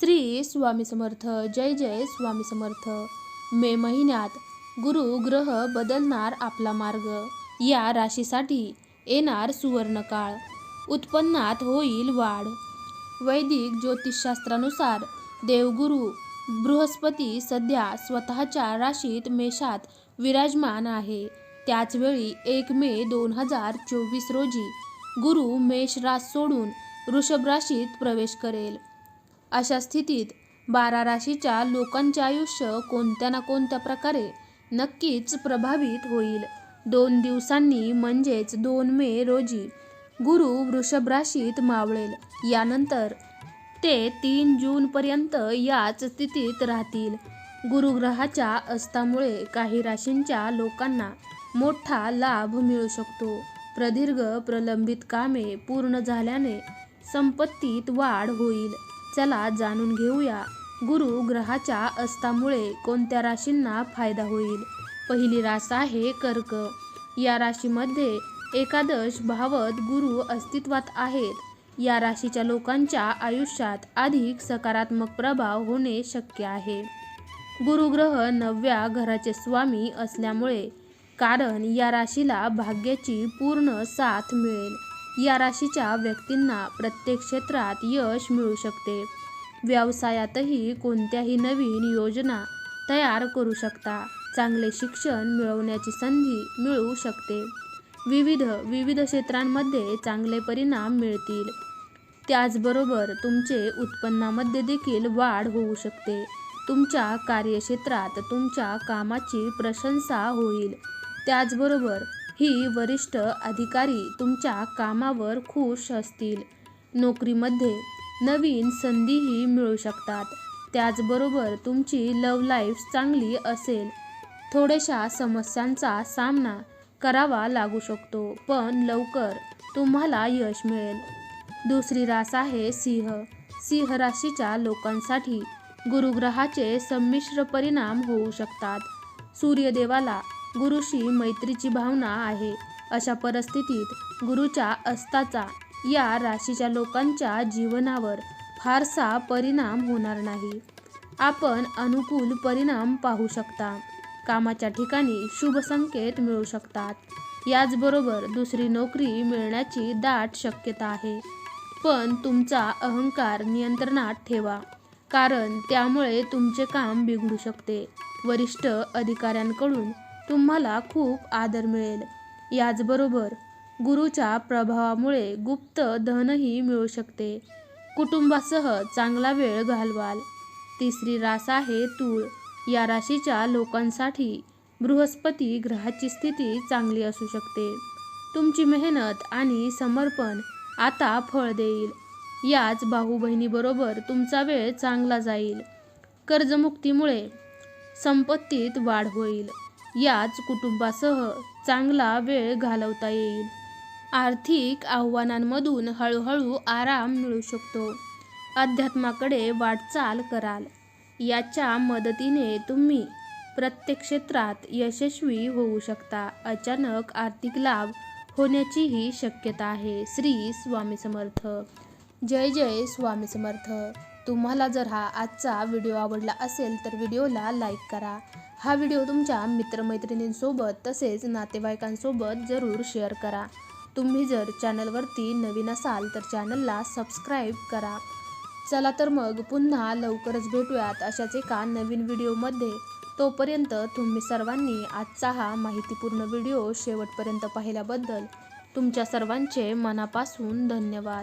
श्री स्वामी समर्थ जय जय स्वामी समर्थ. मे महिन्यात गुरु ग्रह बदलणार आपला मार्ग. या राशीसाठी येणार सुवर्णकाळ उत्पन्नात होईल वाढ. वैदिक ज्योतिषशास्त्रानुसार देवगुरु बृहस्पती सध्या स्वतःच्या राशीत मेषात विराजमान आहे. त्याचवेळी एक मे दोन हजार चोवीस रोजी गुरु मेष रास सोडून वृषभ राशीत प्रवेश करेल. अशा स्थितीत बारा राशीच्या लोकांचे आयुष्य कोणत्या ना कोणत्या प्रकारे नक्कीच प्रभावित होईल. दोन दिवसांनी म्हणजेच दोन मे रोजी गुरु वृषभ राशीत मावळेल. यानंतर ते तीन जूनपर्यंत याच स्थितीत राहतील. गुरुग्रहाच्या अस्तामुळे काही राशींच्या लोकांना मोठा लाभ मिळू शकतो. प्रदीर्घ प्रलंबित कामे पूर्ण झाल्याने संपत्तीत वाढ होईल. चला जाणून घेऊया. गुरु ग्रहाच्या अस्तामुळे कोणत्या राशींना फायदा होईल? पहिली रास आहे कर्क. या राशीमध्ये एकादश भावत गुरु अस्तित्वात आहेत. या राशीच्या लोकांच्या आयुष्यात अधिक सकारात्मक प्रभाव होणे शक्य आहे. गुरुग्रह नवव्या घराचे स्वामी असल्यामुळे कारण या राशीला भाग्याची पूर्ण साथ मिळेल. या राशीच्या व्यक्तींना प्रत्येक क्षेत्रात यश मिळू शकते. व्यवसायातही कोणत्याही नवीन योजना तयार करू शकता. चांगले शिक्षण मिळवण्याची संधी मिळू शकते. विविध विविध क्षेत्रांमध्ये चांगले परिणाम मिळतील. त्याचबरोबर तुमचे उत्पन्नामध्ये देखील वाढ होऊ शकते. तुमच्या कार्यक्षेत्रात तुमच्या कामाची प्रशंसा होईल. त्याचबरोबर ही वरिष्ठ अधिकारी तुमच्या कामावर खुश असतील. नोकरीमध्ये नवीन संधीही मिळू शकतात. त्याचबरोबर तुमची लव लाईफ चांगली असेल. थोड्याशा समस्यांचा सामना करावा लागू शकतो पण लवकर तुम्हाला यश मिळेल. दुसरी रास आहे सिंह. सिंह राशीच्या लोकांसाठी गुरुग्रहाचे संमिश्र परिणाम होऊ शकतात. सूर्यदेवाला गुरुशी मैत्रीची भावना आहे. अशा परिस्थितीत गुरुच्या अस्ताचा या राशीच्या लोकांच्या जीवनावर फारसा परिणाम होणार नाही. आपण अनुकूल परिणाम पाहू शकता. कामाच्या ठिकाणी शुभ संकेत मिळू शकतात. याचबरोबर दुसरी नोकरी मिळण्याची दाट शक्यता आहे. पण तुमचा अहंकार नियंत्रणात ठेवा. कारण त्यामुळे तुमचे काम बिघडू शकते. वरिष्ठ अधिकाऱ्यांकडून तुम्हाला खूप आदर मिळेल. याचबरोबर गुरुच्या प्रभावामुळे गुप्त धनही मिळू शकते. कुटुंबासह चांगला वेळ घालवाल. तिसरी रास आहे तूळ. या राशीच्या लोकांसाठी बृहस्पती ग्रहाची स्थिती चांगली असू शकते. तुमची मेहनत आणि समर्पण आता फळ देईल. याच भाऊ बहिणीबरोबर तुमचा वेळ चांगला जाईल. कर्जमुक्तीमुळे संपत्तीत वाढ होईल. याच कुटुंबासह चांगला वेळ घालवता येईल. आर्थिक आव्हानांमधून हळूहळू आराम मिळू शकतो. अध्यात्माकडे वाटचाल कराल. याच्या मदतीने तुम्ही प्रत्येक क्षेत्रात यशस्वी होऊ शकता. अचानक आर्थिक लाभ होण्याचीही शक्यता आहे. श्री स्वामी समर्थ. जय जय स्वामी समर्थ. तुम्हाला जर हा आजचा व्हिडिओ आवडला असेल तर व्हिडिओला लाईक करा. हा व्हिडिओ तुमच्या मित्रमैत्रिणींसोबत तसेच नातेवाईकांसोबत जरूर शेअर करा. तुम्ही जर चॅनलवरती नवीन असाल तर चॅनलला सबस्क्राईब करा. चला तर मग पुन्हा लवकरच भेटूयात अशाच एका नवीन व्हिडिओमध्ये. तोपर्यंत तुम्ही सर्वांनी आजचा हा माहितीपूर्ण व्हिडिओ शेवटपर्यंत पाहिल्याबद्दल तुमच्या सर्वांचे मनापासून धन्यवाद.